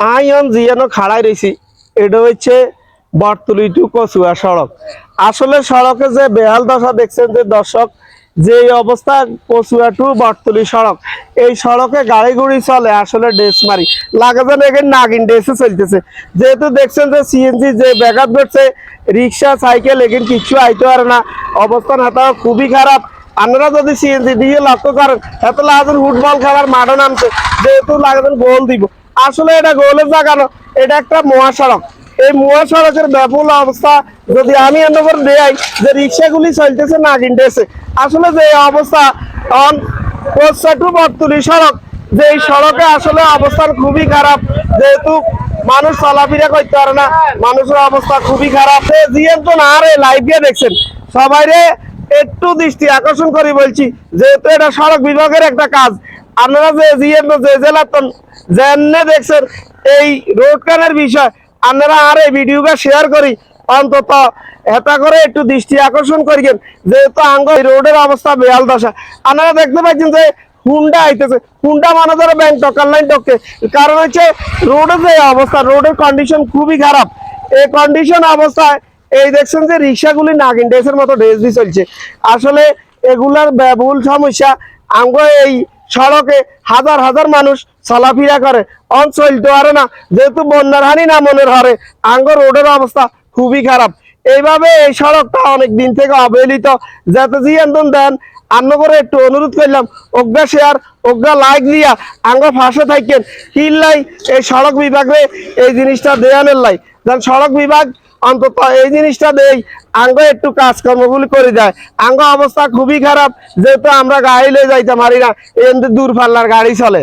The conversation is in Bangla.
আইন জিয়ানো খাড়াই রয়েছি এটা হচ্ছে বটতলি টু কচুয়া সড়ক। আসলে সড়কে যে বেহাল দশা দেখছেন যে দর্শক, যে অবস্থা কচুয়া টু বটতলি সড়ক। এই সড়কে গাড়ি গুড়ি চলে, আসলে ডেস মারি। লাগে যেন এখানে নাগিন ডেসে চলতেছে। যেহেতু দেখছেন যে সিএনজি যে ব্যাঘাত ঘটছে, রিক্সা, সাইকেল, এখানে কিচ্ছু আইতে পারে না। অবস্থান হাতা খুবই খারাপ। আপনারা যদি সিএনজি দিয়ে লক্ষ্য করেন, এত লাগেন ফুটবল খেলার মাঠে নামছে, যেহেতু লাগেন গোল দিব। আসলে এটা গোলের জায়গা না এটা একটা মহাসড়ক এই মহাসড়কের ব্যাপক অবস্থা যদি আমি এমন করে দেয় যে রিক্সাগুলি চলতেছে না কিনতেছে আসলে যে অবস্থা সড়ক, যে এই সড়কে আসলে অবস্থান খুবই খারাপ। যেহেতু মানুষ চলাফেরা করতে পারে না, মানুষের অবস্থা খুবই খারাপ। জিএম তো না রে লাইভ দিয়ে দেখছেন। সবাই একটু দৃষ্টি আকর্ষণ করি বলছি, যেহেতু এটা সড়ক বিভাগের একটা কাজ আপনারা যে যে জেলার তো জেনে দেখছেন, এই রোড কানের বিষয়, আপনারা আর এই ভিডিওটা শেয়ার করি। অন্তত এটা করে একটু দৃষ্টি আকর্ষণ করিবেন যেহেতু আঙ্গ রোডের অবস্থা বেয়াল দশা। আপনারা দেখতে পাচ্ছেন যে হুন্ডা আইতেছে। হুন্ডা মানে ধরো ব্যাংক টকার লাইন টকে কারণ হচ্ছে রোডের যে অবস্থা, রোডের কন্ডিশন খুবই খারাপ। এই কন্ডিশন অবস্থায় এই দেখছেন যে রিক্সাগুলি নাগিন ড্রেসের মতো ড্রেস দিয়ে চলছে। আসলে এগুলার ব্যবহুল সমস্যা। আঙ্গ এই সড়কে হাজার হাজার মানুষ চলাফেরা করে। অঞ্চল দোয়ারে না, যেহেতু বন্যার হানি না মনের হরে আঙ্গ রোডের অবস্থা খুবই খারাপ। এইভাবে এই সড়কটা অনেক দিন থেকে অবহেলিত। যাতে জিয়ান্তন দেন আন্ন করে একটু অনুরোধ করলাম অজ্ঞা শেয়ার অজ্ঞা লাইক দিয়া আঙ্গ ফাঁসে থাকেন কিল্লাই এই সড়ক বিভাগে এই জিনিসটা দেয়ানের লাই। যেন সড়ক বিভাগ অন্তত এই জিনিসটা দেই, আঙ্গ একটু কাজকর্মগুলি করে যায়। আঙ্গ অবস্থা খুবই খারাপ, যেহেতু আমরা গাড়ি লয়ে যাইতে পারি না দূর পাল্লার গাড়ি চলে।